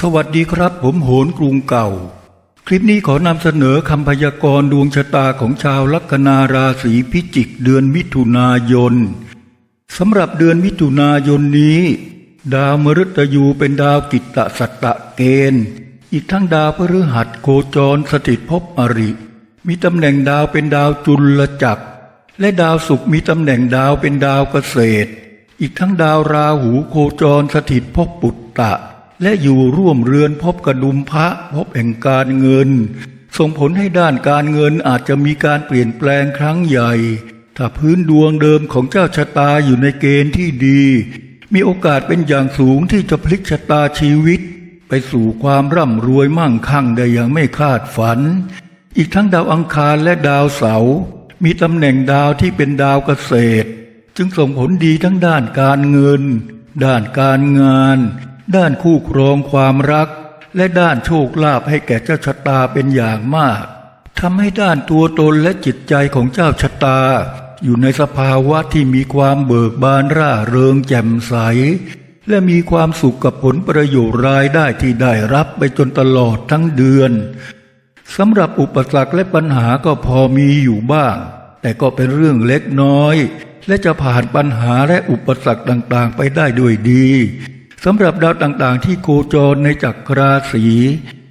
สวัสดีครับ ผมโหนกรุงเก่า คลิปนี้ขอนำเสนอคำพยากรณ์ดวงชะตาของชาวลัคนาราศีพิจิกเดือนมิถุนายนสำหรับเดือนมิถุนายนนี้ ดาวมฤตยูเป็นดาวกิตตสัตตะเกณฑ์ อีกทั้งดาวพฤหัสโคจรสถิตภพอริ มีตำแหน่งดาวเป็นดาวจุลจักร และดาวศุกร์มีตำแหน่งดาวเป็นดาวเกษตร อีกทั้งดาวราหูโคจรสถิตภพปุตตะ และอยู่ร่วมเรือนพบกระดุมพระพบแห่งการเงิน ส่งผลให้ด้านการเงินอาจจะมีการเปลี่ยนแปลงครั้งใหญ่ ถ้าพื้นดวงเดิมของเจ้าชะตาอยู่ในเกณฑ์ที่ดี มีโอกาสเป็นอย่างสูงที่จะพลิกชะตาชีวิต ไปสู่ความร่ำรวยมั่งคั่งได้อย่างไม่คาดฝัน อีกทั้งดาวอังคารและดาวเสาร์มีตำแหน่งดาวที่เป็นดาวเกษตร จึงส่งผลดีทั้งด้านการเงิน ด้านการงาน ด้านคู่ครองความรัก และด้านโชคลาภให้แก่เจ้าชะตาเป็นอย่างมากทำให้ด้านตัวตนและจิตใจของเจ้าชะตา อยู่ในสภาวะที่มีความเบิกบานร่าเริงแจ่มใส และมีความสุขกับผลประโยชน์รายได้ที่ได้รับไปจนตลอดทั้งเดือนสำหรับอุปสรรคและปัญหาก็พอมีอยู่บ้าง แต่ก็เป็นเรื่องเล็กน้อย และจะผ่านปัญหาและอุปสรรคต่างๆ ไปได้ด้วยดี สำหรับดาวต่างๆ ที่โคจรในจักรราศี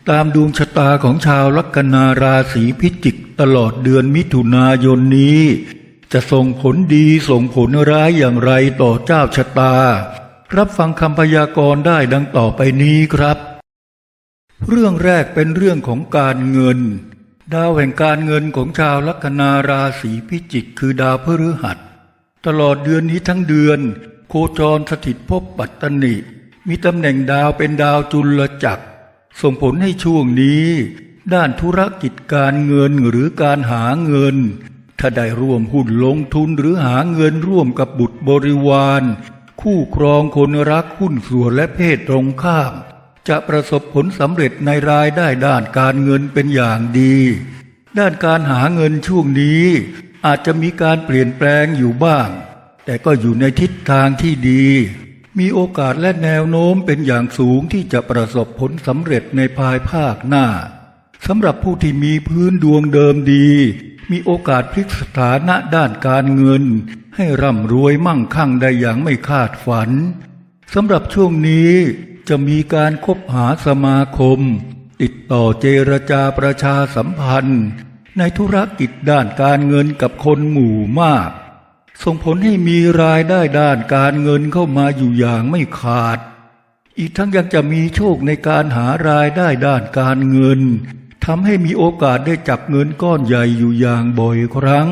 ตามดวงชะตาของชาวลัคนาราศีพิจิกตลอดเดือนมิถุนายนนี้ จะส่งผลดีส่งผลร้ายอย่างไรต่อเจ้าชะตา รับฟังคำพยากรณ์ได้ดังต่อไปนี้ครับ เรื่องแรกเป็นเรื่องของการเงิน ดาวแห่งการเงินของชาวลัคนาราศีพิจิกคือดาวพฤหัส ตลอดเดือนนี้ทั้งเดือน โคจรสถิตภพปัตตนิ มีตำแหน่งดาวเป็นดาวจุลจักร ส่งผลให้ช่วงนี้ ด้านธุรกิจการเงินหรือการหาเงิน ถ้าได้ร่วมหุ้นลงทุนหรือหาเงินร่วมกับบุตรบริวาร คู่ครองคนรักหุ้นส่วนและเพศตรงข้าม จะประสบผลสำเร็จในรายได้ด้านการเงินเป็นอย่างดี ด้านการหาเงินช่วงนี้ อาจจะมีการเปลี่ยนแปลงอยู่บ้าง แต่ก็อยู่ในทิศทางที่ดี มีโอกาสและแนวโน้มเป็นอย่างสูงที่จะประสบผลสำเร็จในภายภาคหน้าสำหรับผู้ที่มีพื้นดวงเดิมดี มีโอกาสพลิกสถานะด้านการเงิน ให้ร่ำรวยมั่งคั่งได้อย่างไม่คาดฝันสำหรับช่วงนี้จะมีการคบหาสมาคม ติดต่อเจรจาประชาสัมพันธ์ ในธุรกิจด้านการเงินกับคนหมู่มาก ส่งผลให้มีรายได้ด้านการเงินเข้ามาอยู่อย่างไม่ขาด อีกทั้งยังจะมีโชคในการหารายได้ด้านการเงินทำให้มีโอกาสได้จับเงินก้อนใหญ่อยู่อย่างบ่อยครั้ง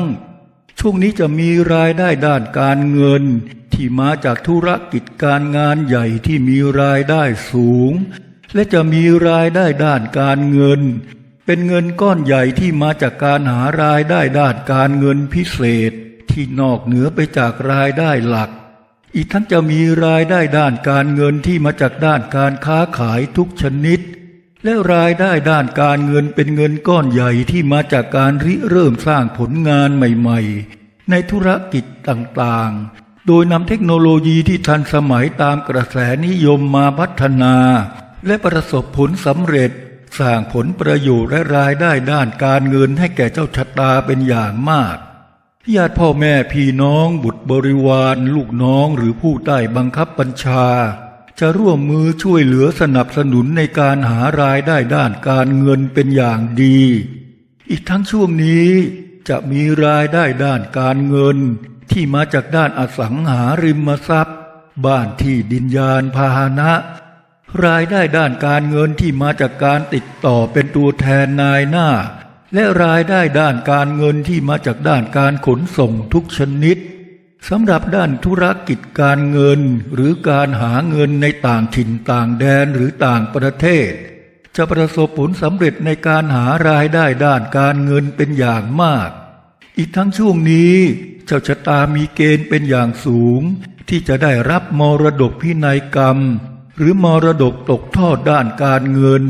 ช่วงนี้จะมีรายได้ด้านการเงิน ที่มาจากธุรกิจการงานใหญ่ที่มีรายได้สูง และจะมีรายได้ด้านการเงิน เป็นเงินก้อนใหญ่ที่มาจากการหารายได้ด้านการเงินพิเศษ ที่นอกเหนือไปจากรายได้หลัก อีกทั้งจะมีรายได้ด้านการเงินที่มาจากด้านการค้าขายทุกชนิด และรายได้ด้านการเงินเป็นเงินก้อนใหญ่ที่มาจากการริเริ่มสร้างผลงานใหม่ ๆ ในธุรกิจต่างๆ โดยนำเทคโนโลยีที่ทันสมัยตามกระแสนิยมมาพัฒนา และประสบผลสำเร็จสร้างผลประโยชน์และรายได้ด้านการเงินให้แก่เจ้าชะตาเป็นอย่างมาก ญาติพ่อแม่พี่น้องบุตรบริวารลูกน้องหรือผู้ใต้บังคับบัญชา จะร่วมมือช่วยเหลือสนับสนุนในการหารายได้ด้านการเงินเป็นอย่างดี อีกทั้งช่วงนี้จะมีรายได้ด้านการเงิน ที่มาจากด้านอสังหาริมทรัพย์ บ้านที่ดินยานพาหนะ รายได้ด้านการเงินที่มาจากการติดต่อเป็นตัวแทนนายหน้า และรายได้ด้านการเงินที่มาจากด้านการขนส่งทุกชนิดสำหรับด้านธุรกิจการเงินหรือการหาเงินในต่างถิ่นต่างแดนหรือต่างประเทศ จะประสบผลสำเร็จในการหารายได้ด้านการเงินเป็นอย่างมาก อีกทั้งช่วงนี้เจ้าชะตามีเกณฑ์เป็นอย่างสูง ที่จะได้รับมรดกพินัยกรรม หรือมรดกตกทอดด้านการเงิน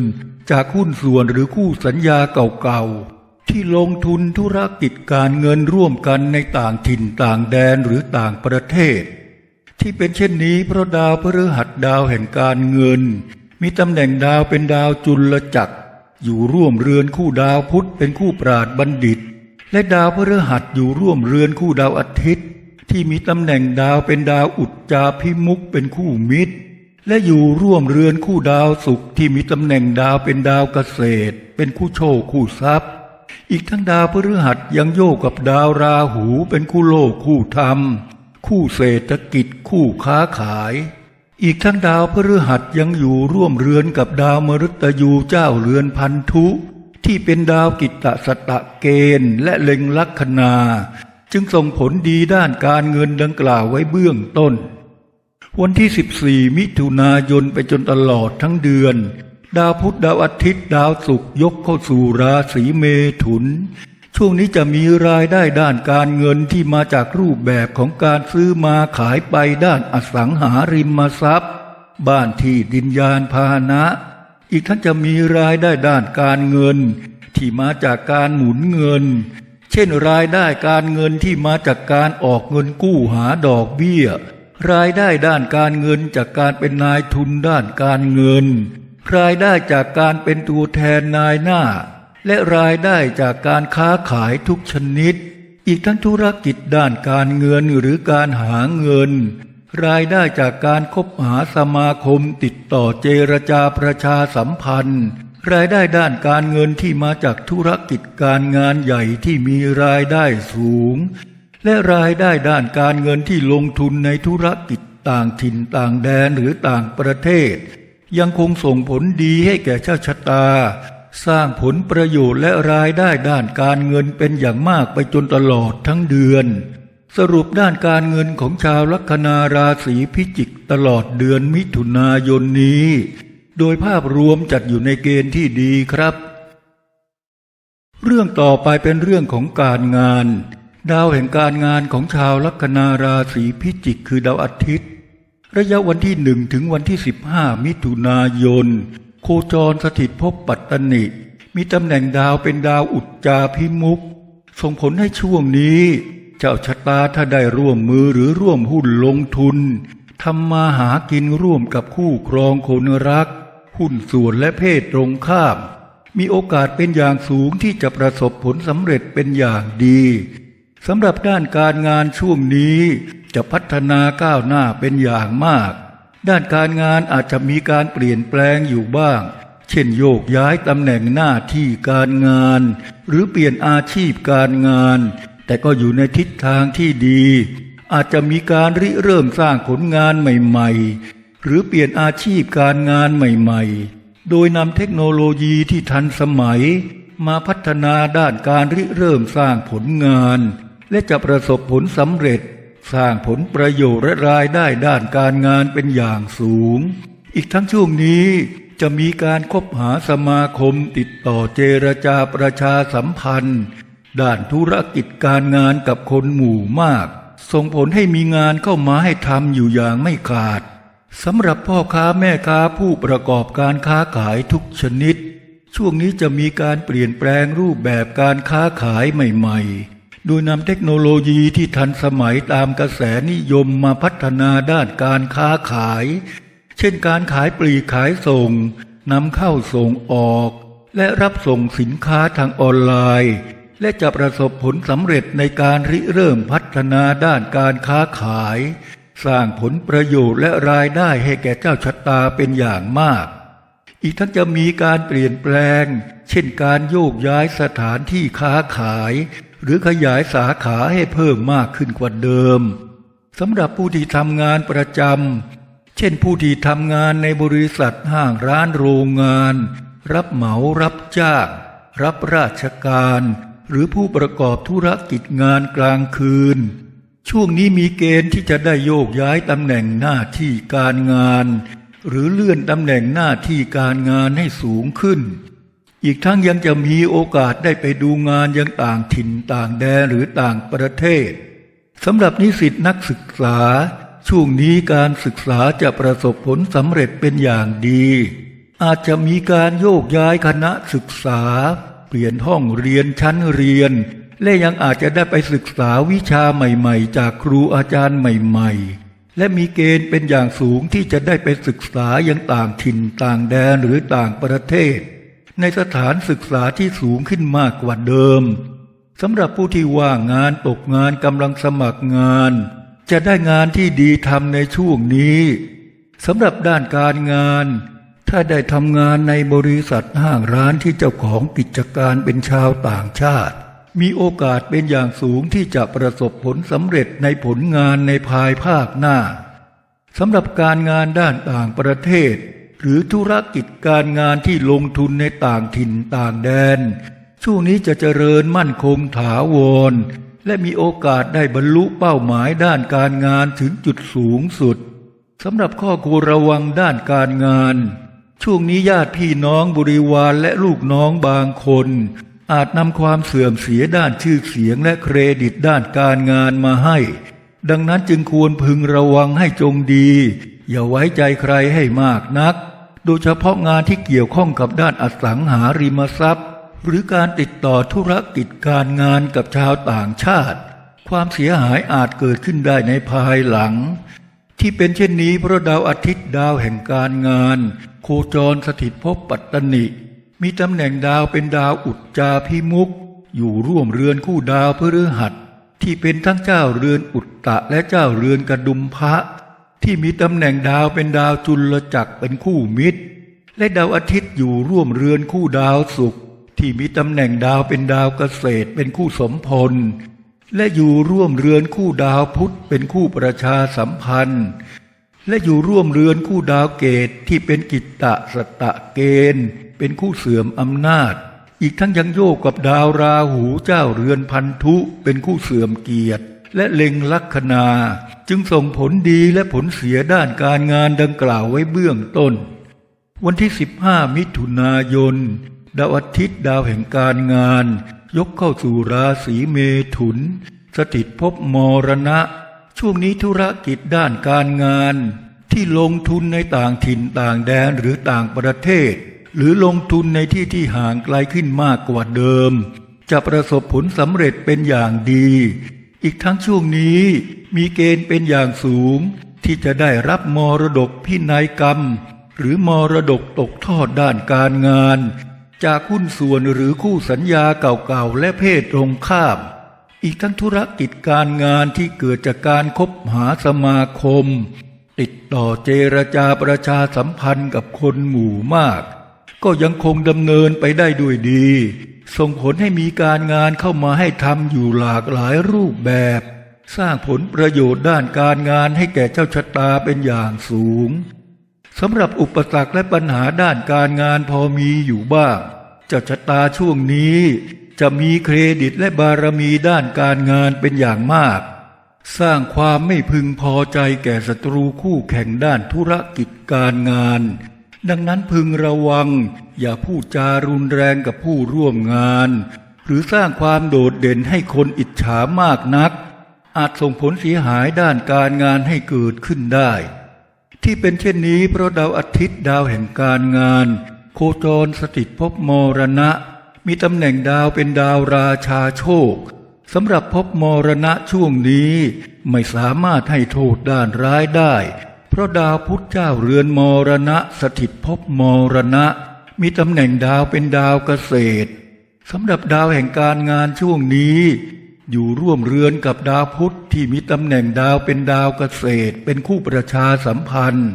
จากหุ้นส่วนหรือคู่สัญญาเก่าๆ ที่ลงทุนธุรกิจการเงินร่วมกันในต่างถิ่นต่างแดนหรือต่างประเทศ ที่เป็นเช่นนี้เพราะดาวพฤหัสดาวแห่งการเงิน มีตำแหน่งดาวเป็นดาวจุลจักร อยู่ร่วมเรือนคู่ดาวพุธเป็นคู่ปราดบัณฑิต และดาวพฤหัสอยู่ร่วมเรือนคู่ดาวอาทิตย์ ที่มีตำแหน่งดาวเป็นดาวอุจจาพิมุกเป็นคู่มิตร และอยู่ร่วมเรือนคู่ดาวศุกร์ที่มีตำแหน่งดาวเป็นดาวเกษตร เป็นคู่โชคคู่ทรัพย์ อีกทั้งดาวพฤหัสยังโยกกับดาวราหูเป็นคู่โลกคู่ธรรม คู่เศรษฐกิจคู่ค้าขาย อีกทั้งดาวพฤหัสยังอยู่ร่วมเรือนกับดาวมฤตยูเจ้าเรือนพันธุ ที่เป็นดาวกิตตสตะเกณฑ์และเล็งลัคนา จึงส่งผลดีด้านการเงินดังกล่าวไว้เบื้องต้น วันที่ 14 มิถุนายนไปจนตลอดทั้งเดือน ดาวพุธดาวอาทิตย์ดาวศุกร์ยกเข้าสู่ราศีเมถุน ช่วงนี้จะมีรายได้ด้านการเงินที่มาจากรูปแบบของการซื้อมาขายไปด้านอสังหาริมทรัพย์ บ้านที่ดินยานพาหนะ อีกทั้งจะมีรายได้ด้านการเงิน ที่มาจากการหมุนเงิน เช่นรายได้การเงินที่มาจากการออกเงินกู้หาดอกเบี้ย รายได้ด้านการเงินจากการเป็นนายทุนด้านการเงิน รายได้จากการเป็นตัวแทนนายหน้า และรายได้จากการค้าขายทุกชนิด อีกทั้งธุรกิจด้านการเงินหรือการหาเงิน รายได้จากการคบหาสมาคมติดต่อเจรจาประชาสัมพันธ์ รายได้ด้านการเงินที่มาจากธุรกิจการงานใหญ่ที่มีรายได้สูง และรายได้ด้านการเงินที่ลงทุนในธุรกิจต่างถิ่นต่างแดนหรือต่างประเทศ ยังคงส่งผลดีให้แก่เจ้าชะตา สร้างผลประโยชน์และรายได้ด้านการเงินเป็นอย่างมากไปจนตลอดทั้งเดือน สรุปด้านการเงินของชาวลัคนาราศีพิจิกตลอดเดือนมิถุนายนนี้ โดยภาพรวมจัดอยู่ในเกณฑ์ที่ดีครับ เรื่องต่อไปเป็นเรื่องของการงาน ดาวแห่งการงานของชาวลัคนาราศีพิจิกคือดาวอาทิตย์ ระยะวันที่หนึ่งถึงวันที่สิบห้ามิถุนายน โคจรสถิตภพปัตตนิ มีตำแหน่งดาวเป็นดาวอุจจาพิมุก ส่งผลให้ช่วงนี้ เจ้าชะตาถ้าได้ร่วมมือหรือร่วมหุ้นลงทุนทำมาหากินร่วมกับคู่ครองคนรัก หุ้นส่วนและเพศตรงข้าม มีโอกาสเป็นอย่างสูงที่จะประสบผลสำเร็จเป็นอย่างดีสำหรับด้านการงานช่วงนี้ จะพัฒนาก้าวหน้าเป็นอย่างมาก ด้านการงานอาจจะมีการเปลี่ยนแปลงอยู่บ้าง เช่นโยกย้ายตำแหน่งหน้าที่การงาน หรือเปลี่ยนอาชีพการงาน แต่ก็อยู่ในทิศทางที่ดี อาจจะมีการริเริ่มสร้างผลงานใหม่ๆ หรือเปลี่ยนอาชีพการงานใหม่ๆ โดยนำเทคโนโลยีที่ทันสมัย มาพัฒนาด้านการริเริ่มสร้างผลงาน และจะประสบผลสำเร็จ สร้างผลประโยชน์และรายได้ด้านการงานเป็นอย่างสูง อีกทั้งช่วงนี้จะมีการคบหาสมาคมติดต่อเจรจาประชาสัมพันธ์ ด้านธุรกิจการงานกับคนหมู่มาก ส่งผลให้มีงานเข้ามาให้ทำอยู่อย่างไม่ขาดสำหรับพ่อค้าแม่ค้าผู้ประกอบการค้าขายทุกชนิด ช่วงนี้จะมีการเปลี่ยนแปลงรูปแบบการค้าขายใหม่ๆ โดยนำเทคโนโลยีที่ทันสมัยตามกระแสนิยมมาพัฒนาด้านการค้าขาย เช่นการขายปลีกขายส่งนำเข้าส่งออก และรับส่งสินค้าทางออนไลน์ และจะประสบผลสำเร็จในการริเริ่มพัฒนาด้านการค้าขาย สร้างผลประโยชน์และรายได้ให้แก่เจ้าชะตาเป็นอย่างมาก อีกทั้งจะมีการเปลี่ยนแปลง เช่นการโยกย้ายสถานที่ค้าขาย หรือขยายสาขาให้เพิ่มมากขึ้นกว่าเดิมสำหรับผู้ที่ทำงานประจำเช่นผู้ที่ทำงานในบริษัทห้างร้านโรงงาน รับเหมารับจ้างรับราชการ หรือผู้ประกอบธุรกิจงานกลางคืน ช่วงนี้มีเกณฑ์ที่จะได้โยกย้ายตำแหน่งหน้าที่การงาน หรือเลื่อนตำแหน่งหน้าที่การงานให้สูงขึ้น อีกทั้งยังจะมีโอกาสได้ไปดูงานยังต่างถิ่นต่างแดนหรือต่างประเทศสำหรับนิสิตนักศึกษา ช่วงนี้การศึกษาจะประสบผลสำเร็จเป็นอย่างดี อาจจะมีการโยกย้ายคณะศึกษา เปลี่ยนห้องเรียนชั้นเรียน และยังอาจจะได้ไปศึกษาวิชาใหม่ๆ จากครูอาจารย์ใหม่และมีเกณฑ์เป็นอย่างสูงที่จะได้ไปศึกษายังต่างถิ่นต่างแดนหรือต่างประเทศ ในสถานศึกษาที่สูงขึ้นมากกว่าเดิมสำหรับผู้ที่ว่างงานตกงานกำลังสมัครงาน จะได้งานที่ดีทำในช่วงนี้สำหรับด้านการงาน ถ้าได้ทำงานในบริษัทห้างร้านที่เจ้าของกิจการเป็นชาวต่างชาติ มีโอกาสเป็นอย่างสูงที่จะประสบผลสำเร็จในผลงานในภายภาคหน้าสำหรับการงานด้านต่างประเทศ หรือธุรกิจการงานที่ลงทุนในต่างถิ่นต่างแดน ช่วงนี้จะเจริญมั่นคงถาวร และมีโอกาสได้บรรลุเป้าหมายด้านการงานถึงจุดสูงสุดสำหรับข้อควรระวังด้านการงาน ช่วงนี้ญาติพี่น้องบริวารและลูกน้องบางคน อาจนำความเสื่อมเสียด้านชื่อเสียงและเครดิตด้านการงานมาให้ ดังนั้นจึงควรพึงระวังให้จงดี อย่าไว้ใจใครให้มากนัก โดยเฉพาะงานที่เกี่ยวข้องกับด้านอสังหาริมทรัพย์ หรือการติดต่อธุรกิจการงานกับชาวต่างชาติ ความเสียหายอาจเกิดขึ้นได้ในภายหลัง ที่เป็นเช่นนี้เพราะดาวอาทิตย์ดาวแห่งการงาน โคจรสถิตภพปัตตนิ มีตำแหน่งดาวเป็นดาวอุจจาพิมุก อยู่ร่วมเรือนคู่ดาวพฤหัสที่เป็นทั้งเจ้าเรือนอุตตะและเจ้าเรือนกระดุมพระ ที่มีตำแหน่งดาวเป็นดาวจุลจักรเป็นคู่มิตร และดาวอาทิตย์อยู่ร่วมเรือนคู่ดาวศุกร์ที่มีตำแหน่งดาวเป็นดาวเกษตรเป็นคู่สมพล และอยู่ร่วมเรือนคู่ดาวพุธเป็นคู่ประชาสัมพันธ์ และอยู่ร่วมเรือนคู่ดาวเกตที่เป็นกิตตะสตะเกณฑ์เป็นคู่เสื่อมอำนาจ อีกทั้งยังโยกกับดาวราหูเจ้าเรือนพันธุเป็นคู่เสื่อมเกียรติ และเล็งลัคนา จึงส่งผลดีและผลเสียด้านการงานดังกล่าวไว้เบื้องต้น วันที่ 15 มิถุนายน ดาวอาทิตย์ดาวแห่งการงาน ยกเข้าสู่ราศีเมถุน สถิตภพมรณะ ช่วงนี้ธุรกิจด้านการงาน ที่ลงทุนในต่างถิ่นต่างแดนหรือต่างประเทศ หรือลงทุนในที่ที่ห่างไกลขึ้นมากกว่าเดิม จะประสบผลสำเร็จเป็นอย่างดี อีกทั้งช่วงนี้มีเกณฑ์เป็นอย่างสูง ที่จะได้รับมรดกพินัยกรรม หรือมรดกตกทอดด้านการงาน จากหุ้นส่วนหรือคู่สัญญาเก่าๆและเพศตรงข้าม อีกทั้งธุรกิจการงานที่เกิดจากการคบหาสมาคม ติดต่อเจรจาประชาสัมพันธ์กับคนหมู่มาก ก็ยังคงดำเนินไปได้ด้วยดี ส่งผลให้มีการงานเข้ามาให้ทำอยู่หลากหลายรูปแบบ สร้างผลประโยชน์ด้านการงานให้แก่เจ้าชะตาเป็นอย่างสูงสำหรับอุปสรรคและปัญหาด้านการงานพอมีอยู่บ้างเจ้าชะตาช่วงนี้จะมีเครดิตและบารมีด้านการงานเป็นอย่างมาก สร้างความไม่พึงพอใจแก่ศัตรูคู่แข่งด้านธุรกิจการงาน ดังนั้นพึงระวัง อย่าพูดจารุนแรงกับผู้ร่วมงาน หรือสร้างความโดดเด่นให้คนอิจฉามากนัก อาจส่งผลเสียหายด้านการงานให้เกิดขึ้นได้ ที่เป็นเช่นนี้เพราะดาวอาทิตย์ดาวแห่งการงาน โคจรสถิตภพมรณะ มีตำแหน่งดาวเป็นดาวราชาโชคสำหรับภพมรณะช่วงนี้ไม่สามารถให้โทษด้านร้ายได้ พราะดาวพุธเจ้าเรือนมรณะ สถิตภพมรณะ มีตำแหน่งดาวเป็นดาวเกษตรสำหรับดาวแห่งการงานช่วงนี้ อยู่ร่วมเรือนกับดาวพุธที่มีตำแหน่งดาวเป็นดาวเกษตร เป็นคู่ประชาสัมพันธ์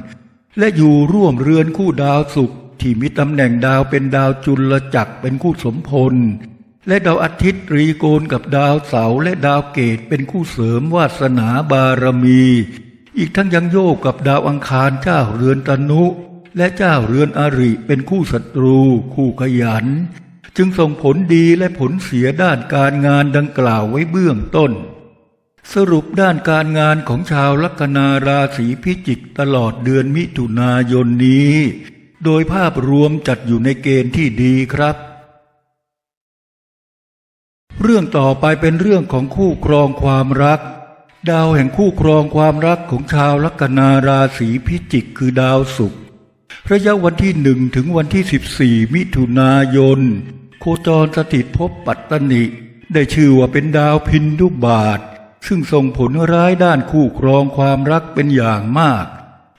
และอยู่ร่วมเรือนคู่ดาวศุกร์ที่มีตำแหน่งดาวเป็นดาวจุลจักรเป็นคู่สมพลและดาวอาทิตย์รีโกณกับดาวเสาร์และดาวเกตเป็นคู่เสริมวาสนาบารมี อีกทั้งยังโยกกับดาวอังคารเจ้าเรือนตนุ และเจ้าเรือนอริเป็นคู่ศัตรู คู่ขยัน จึงส่งผลดีและผลเสียด้านการงานดังกล่าวไว้เบื้องต้น สรุปด้านการงานของชาวลัคนาราศีพิจิกตลอดเดือนมิถุนายนนี้ โดยภาพรวมจัดอยู่ในเกณฑ์ที่ดีครับเรื่องต่อไปเป็นเรื่องของคู่ครองความรัก ดาวแห่งคู่ครองความรักของชาวลัคนาราศีพิจิกคือดาวศุกร์ระยะวันที่หนึ่งถึงวันที่ 14 มิถุนายน โคจรสถิตภพปัตตนิ ได้ชื่อว่าเป็นดาวพินดุบาท ซึ่งส่งผลร้ายด้านคู่ครองความรักเป็นอย่างมาก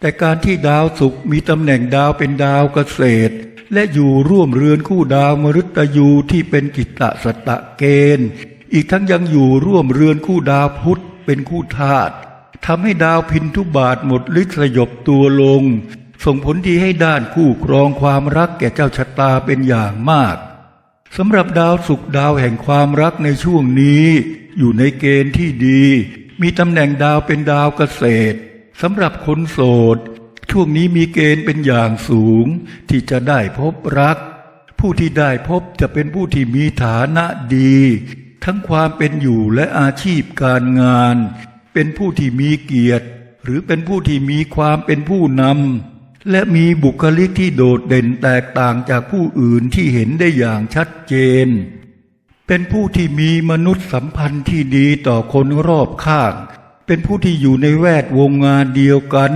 แต่การที่ดาวศุกร์มีตำแหน่งดาวเป็นดาวเกษตร และอยู่ร่วมเรือนคู่ดาวมฤตยูที่เป็นกิตตสตะเกณฑ์ อีกทั้งยังอยู่ร่วมเรือนคู่ดาวพุธ เป็นคู่ธาตุทำให้ดาวพินทุบาทหมดฤทธิ์สยบตัวลง ส่งผลดีให้ด้านคู่ครองความรักแก่เจ้าชะตาเป็นอย่างมากสำหรับดาวศุกดาวแห่งความรักในช่วงนี้ อยู่ในเกณฑ์ที่ดี มีตำแหน่งดาวเป็นดาวเกษตรสำหรับคนโสด ช่วงนี้มีเกณฑ์เป็นอย่างสูง ที่จะได้พบรัก ผู้ที่ได้พบจะเป็นผู้ที่มีฐานะดี ทั้งความเป็นอยู่และอาชีพการงาน เป็นผู้ที่มีเกียรติ หรือเป็นผู้ที่มีความเป็นผู้นำและมีบุคลิกที่โดดเด่นแตกต่างจากผู้อื่นที่เห็นได้อย่างชัดเจน เป็นผู้ที่มีมนุษยสัมพันธ์ที่ดีต่อคนรอบข้าง เป็นผู้ที่อยู่ในแวดวงงานเดียวกัน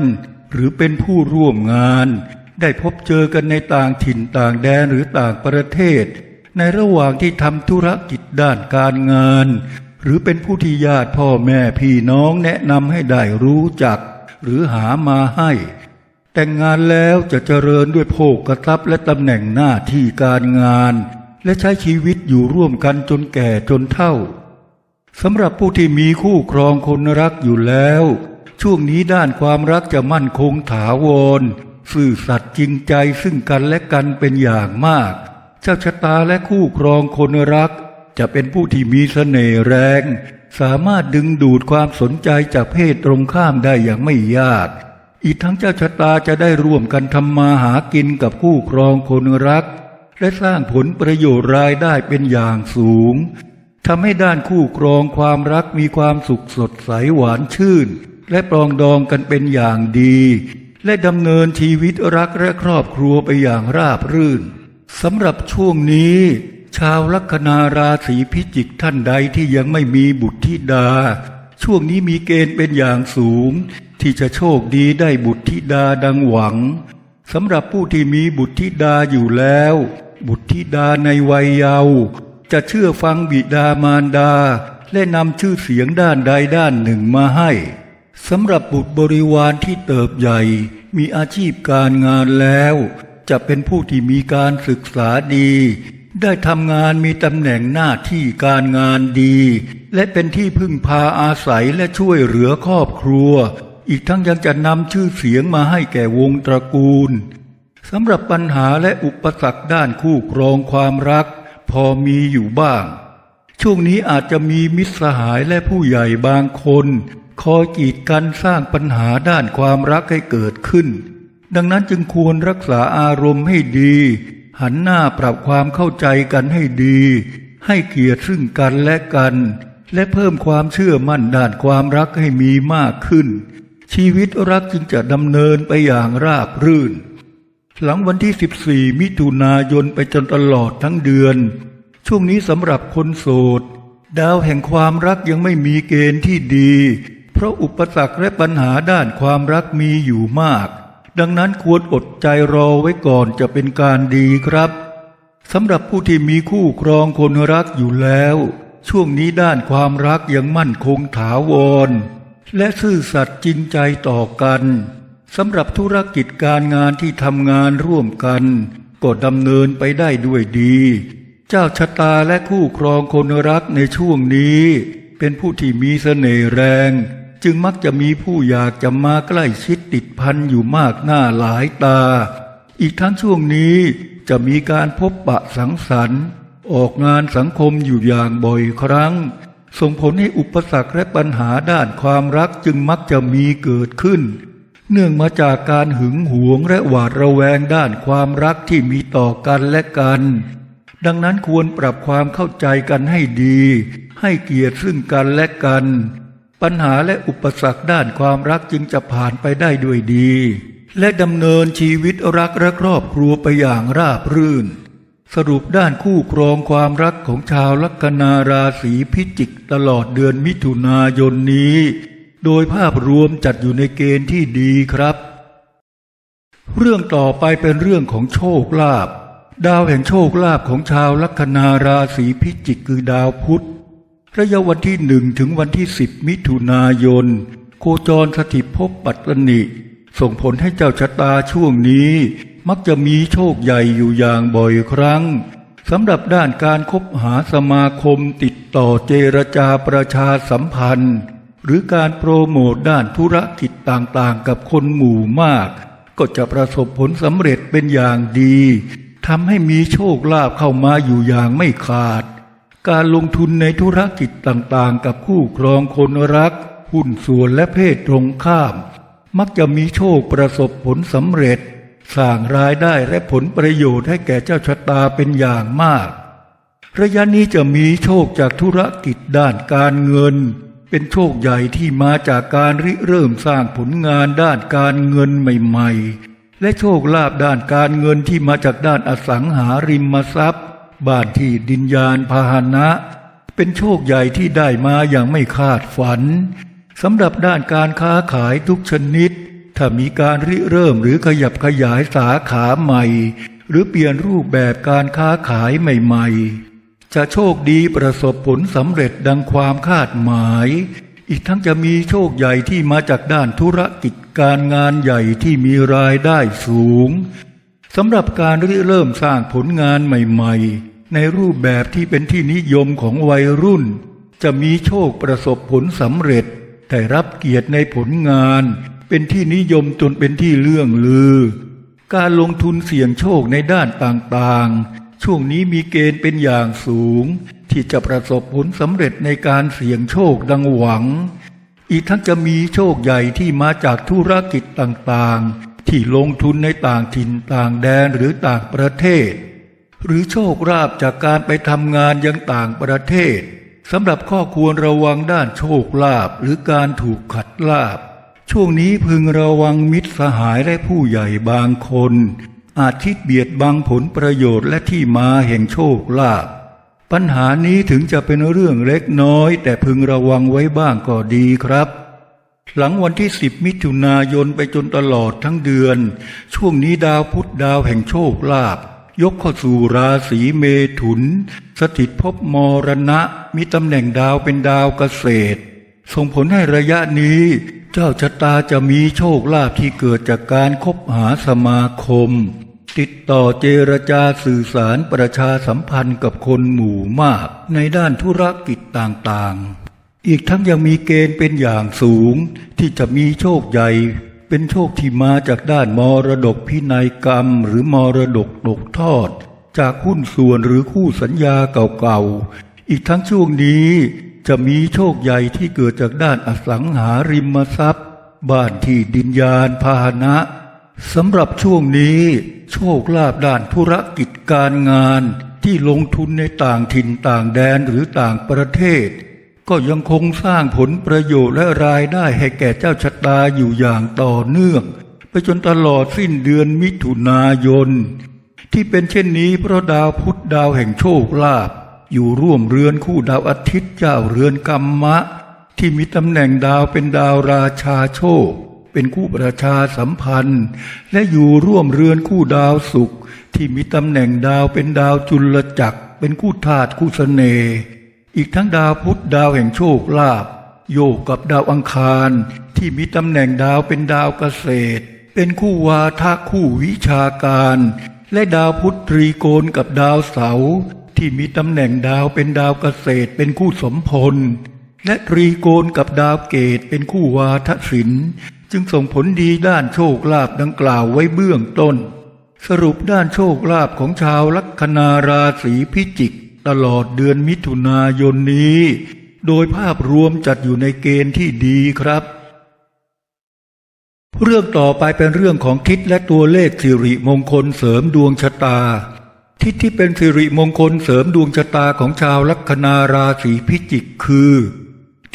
หรือเป็นผู้ร่วมงาน ได้พบเจอกันในต่างถิ่นต่างแดนหรือต่างประเทศ ในระหว่างที่ทำธุรกิจด้านการงาน หรือเป็นผู้ที่ญาติพ่อแม่พี่น้องแนะนำให้ได้รู้จัก หรือหามาให้ แต่งงานแล้วจะเจริญด้วยโภคทรัพย์และตำแหน่งหน้าที่การงาน และใช้ชีวิตอยู่ร่วมกันจนแก่จนเฒ่าสำหรับผู้ที่มีคู่ครองคนรักอยู่แล้ว ช่วงนี้ด้านความรักจะมั่นคงถาวรซื่อสัตย์จริงใจซึ่งกันและกันเป็นอย่างมาก เจ้าชะตาและคู่ครองคนรัก จะเป็นผู้ที่มีเสน่ห์แรง สามารถดึงดูดความสนใจจากเพศตรงข้ามได้อย่างไม่ยาก อีกทั้งเจ้าชะตาจะได้ร่วมกันทำมาหากินกับคู่ครองคนรัก และสร้างผลประโยชน์รายได้เป็นอย่างสูงทำให้ด้านคู่ครองความรักมีความสุขสดใสหวานชื่น และปรองดองกันเป็นอย่างดี และดำเนินชีวิตรักและครอบครัวไปอย่างราบรื่น สำหรับช่วงนี้ ชาวลัคนาราศีพิจิกท่านใดที่ยังไม่มีบุตรธิดา ช่วงนี้มีเกณฑ์เป็นอย่างสูง ที่จะโชคดีได้บุตรธิดาดังหวังสำหรับผู้ที่มีบุตรธิดาอยู่แล้ว บุตรธิดาในวัยเยาว์จะเชื่อฟังบิดามารดา และนำชื่อเสียงด้านใดด้านหนึ่งมาให้สำหรับบุตรบริวารที่เติบใหญ่ มีอาชีพการงานแล้ว จะเป็นผู้ที่มีการศึกษาดี ได้ทำงานมีตำแหน่งหน้าที่การงานดี และเป็นที่พึ่งพาอาศัยและช่วยเหลือครอบครัว อีกทั้งยังจะนำชื่อเสียงมาให้แก่วงตระกูลสำหรับปัญหาและอุปสรรคด้านคู่ครองความรัก พอมีอยู่บ้าง ช่วงนี้อาจจะมีมิตรสหายและผู้ใหญ่บางคน คอยกีดกันสร้างปัญหาด้านความรักให้เกิดขึ้น ดังนั้นจึงควรรักษาอารมณ์ให้ดี หันหน้าปรับความเข้าใจกันให้ดี ให้เกียรติซึ่งกันและกัน และเพิ่มความเชื่อมั่นด้านความรักให้มีมากขึ้น ชีวิตรักจึงจะดำเนินไปอย่างราบรื่น หลังวันที่ 14 มิถุนายนไปจนตลอดทั้งเดือน ช่วงนี้สำหรับคนโสด ดาวแห่งความรักยังไม่มีเกณฑ์ที่ดี เพราะอุปสรรคและปัญหาด้านความรักมีอยู่มาก ดังนั้นควรอดใจรอไว้ก่อนจะเป็นการดีครับสำหรับผู้ที่มีคู่ครองคนรักอยู่แล้ว ช่วงนี้ด้านความรักยังมั่นคงถาวร และซื่อสัตย์จริงใจต่อกันสำหรับธุรกิจการงานที่ทำงานร่วมกัน ก็ดำเนินไปได้ด้วยดี เจ้าชะตาและคู่ครองคนรักในช่วงนี้ เป็นผู้ที่มีเสน่ห์แรง จึงมักจะมีผู้อยากจะมาใกล้ชิดติดพันอยู่มากหน้าหลายตา อีกทั้งช่วงนี้จะมีการพบปะสังสรรค์ ออกงานสังคมอยู่อย่างบ่อยครั้ง ส่งผลให้อุปสรรคและปัญหาด้านความรักจึงมักจะมีเกิดขึ้น เนื่องมาจากการหึงหวงและหวาดระแวงด้านความรักที่มีต่อกันและกัน ดังนั้นควรปรับความเข้าใจกันให้ดี ให้เกียรติซึ่งกันและกัน ปัญหาและอุปสรรคด้านความรักจึงจะผ่านไปได้ด้วยดี และดำเนินชีวิตรักและครอบครัวไปอย่างราบรื่น สรุปด้านคู่ครองความรักของชาวลัคนาราศีพิจิกตลอดเดือนมิถุนายนนี้ โดยภาพรวมจัดอยู่ในเกณฑ์ที่ดีครับ เรื่องต่อไปเป็นเรื่องของโชคลาภดาวแห่งโชคลาภของชาวลัคนาราศีพิจิกคือดาวพุธ ระยะวันที่หนึ่งถึงวันที่สิบมิถุนายน โคจรสถิตภพปัตตนิส่งผลให้เจ้าชะตาช่วงนี้ มักจะมีโชคใหญ่อยู่อย่างบ่อยครั้งสำหรับด้านการคบหาสมาคมติดต่อเจรจาประชาสัมพันธ์ หรือการโปรโมทด้านธุรกิจต่างๆ กับคนหมู่มาก ก็จะประสบผลสำเร็จเป็นอย่างดีทำให้มีโชคลาภเข้ามาอยู่อย่างไม่ขาด การลงทุนในธุรกิจต่างๆ กับคู่ครองคนรัก หุ้นส่วนและเพศตรงข้าม มักจะมีโชคประสบผลสำเร็จ สร้างรายได้และผลประโยชน์ให้แก่เจ้าชะตาเป็นอย่างมาก ระยะนี้จะมีโชคจากธุรกิจด้านการเงิน เป็นโชคใหญ่ที่มาจากการริเริ่มสร้างผลงานด้านการเงินใหม่ ๆ และโชคลาภด้านการเงินที่มาจากด้านอสังหาริมทรัพย์ บ้านที่ดินยานพาหนะ เป็นโชคใหญ่ที่ได้มาอย่างไม่คาดฝันสำหรับด้านการค้าขายทุกชนิด ถ้ามีการริเริ่มหรือขยับขยายสาขาใหม่ หรือเปลี่ยนรูปแบบการค้าขายใหม่ๆ จะโชคดีประสบผลสำเร็จดังความคาดหมาย อีกทั้งจะมีโชคใหญ่ที่มาจากด้านธุรกิจการงานใหญ่ที่มีรายได้สูงสำหรับการริเริ่มสร้างผลงานใหม่ๆ ในรูปแบบที่เป็นที่นิยมของวัยรุ่น จะมีโชคประสบผลสำเร็จได้รับเกียรติในผลงาน เป็นที่นิยมจนเป็นที่เลื่องลือ การลงทุนเสี่ยงโชคในด้านต่างๆ ช่วงนี้มีเกณฑ์เป็นอย่างสูง ที่จะประสบผลสำเร็จในการเสี่ยงโชคดังหวัง อีกทั้งจะมีโชคใหญ่ที่มาจากธุรกิจต่างๆ ที่ลงทุนในต่างถิ่นต่างแดนหรือต่างประเทศ หรือโชคลาภจากการไปทำงานยังต่างประเทศสำหรับข้อควรระวังด้านโชคลาภหรือการถูกขัดลาภช่วงนี้พึงระวังมิตรสหายและผู้ใหญ่บางคน อาจคิดเบียดบังผลประโยชน์และที่มาแห่งโชคลาภปัญหานี้ถึงจะเป็นเรื่องเล็กน้อย แต่พึงระวังไว้บ้างก็ดีครับ หลังวันที่ 10 มิถุนายนไปจนตลอดทั้งเดือน ช่วงนี้ดาวพุธดาวแห่งโชคลาภ ยกเข้าสู่ราศีเมถุน สถิตภพมรณะ มีตำแหน่งดาวเป็นดาวเกษตร ส่งผลให้ระยะนี้ เจ้าชะตาจะมีโชคลาภที่เกิดจากการคบหาสมาคม ติดต่อเจรจาสื่อสารประชาสัมพันธ์กับคนหมู่มาก ในด้านธุรกิจต่างๆ อีกทั้งยังมีเกณฑ์เป็นอย่างสูงที่จะมีโชคใหญ่ เป็นโชคที่มาจากด้านมรดกพินัยกรรม หรือมรดกตกทอด จากหุ้นส่วนหรือคู่สัญญาเก่าๆ อีกทั้งช่วงนี้จะมีโชคใหญ่ที่เกิดจากด้านอสังหาริมทรัพย์ บ้านที่ดินยานพาหนะสำหรับช่วงนี้ โชคลาภด้านธุรกิจการงานที่ลงทุนในต่างถิ่นต่างแดนหรือต่างประเทศ ก็ยังคงสร้างผลประโยชน์และรายได้ให้แก่เจ้าชะตาอยู่อย่างต่อเนื่อง ไปจนตลอดสิ้นเดือนมิถุนายน ที่เป็นเช่นนี้เพราะดาวพุธดาวแห่งโชคลาภอยู่ร่วมเรือนคู่ดาวอาทิตย์เจ้าเรือนกรรมะ ที่มีตำแหน่งดาวเป็นดาวราชาโชค เป็นคู่ประชาสัมพันธ์ และอยู่ร่วมเรือนคู่ดาวศุกร์ที่มีตำแหน่งดาวเป็นดาวจุลจักร เป็นคู่ธาตุคู่เสน่ห์ อีกทั้งดาวพุธดาวแห่งโชคลาภโยกกับดาวอังคารที่มีตำแหน่งดาวเป็นดาวเกษตร เป็นคู่วาทะคู่วิชาการ และดาวพุธตรีโกณกับดาวเสาร์ที่มีตำแหน่งดาวเป็นดาวเกษตรเป็นคู่สมพล และตรีโกณกับดาวเกตเป็นคู่วาทศิลป์จึงส่งผลดีด้านโชคลาภดังกล่าวไว้เบื้องต้น สรุปด้านโชคลาภของชาวลัคนาราศีพิจิก ตลอดเดือนมิถุนายนนี้ โดยภาพรวมจัดอยู่ในเกณฑ์ที่ดีครับ เรื่องต่อไปเป็นเรื่องของทิศและตัวเลขสิริมงคลเสริมดวงชะตา ทิศที่เป็นสิริมงคลเสริมดวงชะตาของชาวลัคนาราศีพิจิกคือ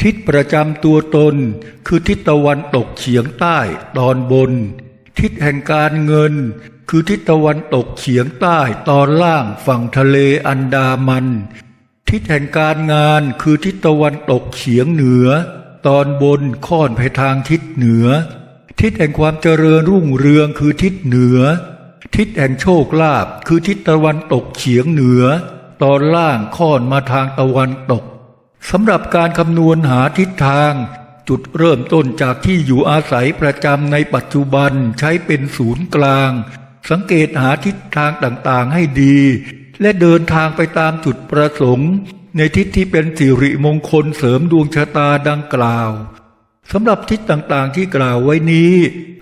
ทิศประจำตัวตน คือทิศตะวันตกเฉียงใต้ตอนบน ทิศแห่งการเงิน คือทิศตะวันตกเฉียงใต้ตอนล่างฝั่งทะเลอันดามัน ทิศแห่งการงานคือทิศตะวันตกเฉียงเหนือ ตอนบนค่อนไปทางทิศเหนือ ทิศแห่งความเจริญรุ่งเรืองคือทิศเหนือ ทิศแห่งโชคลาภคือทิศตะวันตกเฉียงเหนือ ตอนล่างค่อนมาทางตะวันตกสำหรับการคำนวณหาทิศทางจุดเริ่มต้นจากที่อยู่อาศัยประจำในปัจจุบันใช้เป็นศูนย์กลาง สังเกตหาทิศทางต่างๆให้ดี และเดินทางไปตามจุดประสงค์ ในทิศที่เป็นสิริมงคลเสริมดวงชะตาดังกล่าวสำหรับทิศต่างๆที่กล่าวไว้นี้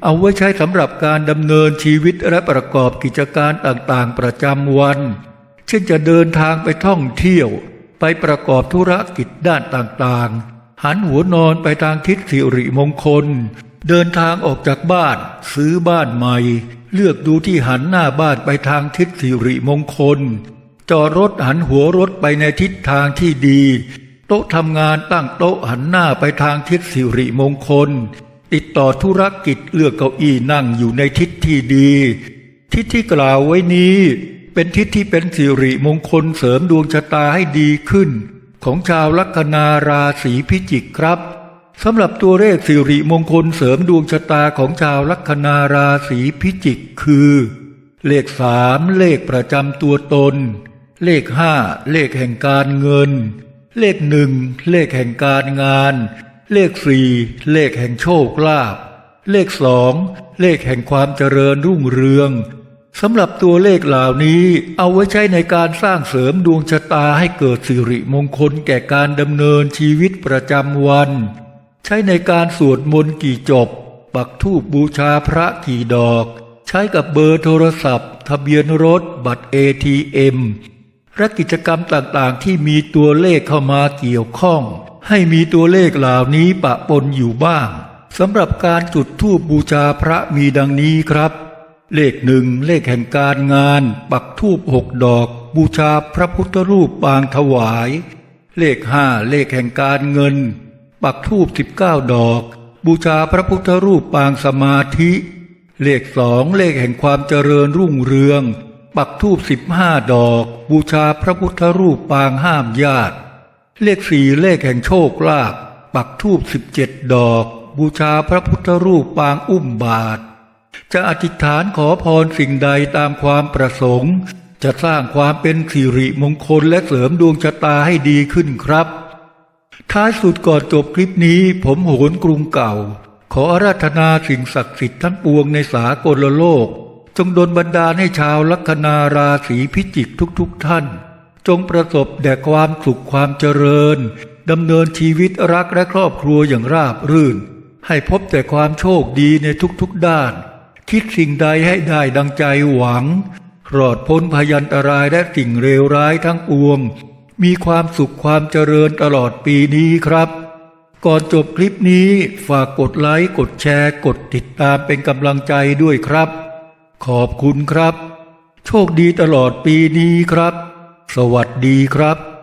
เอาไว้ใช้สำหรับการดำเนินชีวิตและประกอบกิจการต่างๆ ประจำวัน เช่นจะเดินทางไปท่องเที่ยว ไปประกอบธุรกิจด้านต่างๆ หันหัวนอนไปทางทิศสิริมงคล เดินทางออกจากบ้าน ซื้อบ้านใหม่ เลือกดูที่หันหน้าบ้านไปทางทิศสิริมงคล จอดรถหันหัวรถไปในทิศทางที่ดี โต๊ะทำงานตั้งโต๊ะหันหน้าไปทางทิศสิริมงคล ติดต่อธุรกิจเลือกเก้าอี้นั่งอยู่ในทิศที่ดี ทิศที่กล่าวไว้นี้ เป็นทิศที่เป็นสิริมงคลเสริมดวงชะตาให้ดีขึ้น ของชาวลัคนาราศีพิจิกครับ สำหรับตัวเลขสิริมงคลเสริมดวงชะตาของชาวลัคนาราศีพิจิกคือ เลขสามเลขประจำตัวตน เลขห้าเลขแห่งการเงิน เลขหนึ่งเลขแห่งการงาน เลขสี่เลขแห่งโชคลาภเลขสองเลขแห่งความเจริญรุ่งเรืองสำหรับตัวเลขเหล่านี้เอาไว้ใช้ในการสร้างเสริมดวงชะตาให้เกิดสิริมงคลแก่การดำเนินชีวิตประจำวัน ใช้ในการสวดมนต์กี่จบ ปักธูปบูชาพระกี่ดอก ใช้กับเบอร์โทรศัพท์ ทะเบียนรถ บัตร ATM และกิจกรรมต่างๆ ที่มีตัวเลขเข้ามาเกี่ยวข้อง ให้มีตัวเลขเหล่านี้ปะปนอยู่บ้างสำหรับการจุดธูปบูชาพระมีดังนี้ครับ เลขหนึ่งเลขแห่งการงาน ปักธูปหกดอก บูชาพระพุทธรูปปางถวาย เลขห้าเลขแห่งการเงิน ปักธูปสิบเก้าดอก บูชาพระพุทธรูปปางสมาธิ เลขสองเลขแห่งความเจริญรุ่งเรือง ปักธูปสิบห้าดอก บูชาพระพุทธรูปปางห้ามญาติ เลขสี่เลขแห่งโชคลาภปักธูปสิบเจ็ดดอก บูชาพระพุทธรูปปางอุ้มบาท จะอธิษฐานขอพรสิ่งใดตามความประสงค์ จะสร้างความเป็นสิริมงคลและเสริมดวงชะตาให้ดีขึ้นครับ ท้ายสุดก่อนจบคลิปนี้ ผมโหนกรุงเก่า ขออาราธนาสิ่งศักดิ์สิทธิ์ทั้งปวงในสากลโลก จงดลบันดาลให้ชาวลัคนาราศีพิจิกทุกๆทท่าน จงประสบแด่ความสุขความเจริญดำเนินชีวิตรักและครอบครัวอย่างราบรื่น ให้พบแต่ความโชคดีในทุกๆด้าน คิดสิ่งใดให้ได้ดังใจหวัง รอดพ้นพยันตรายและสิ่งเลวร้ายทั้งปวง มีความสุขความเจริญตลอดปีนี้ครับ ก่อนจบคลิปนี้ฝากกดไลค์กดแชร์ กดติดตามเป็นกำลังใจด้วยครับ ขอบคุณครับ โชคดีตลอดปีนี้ครับ สวัสดีครับ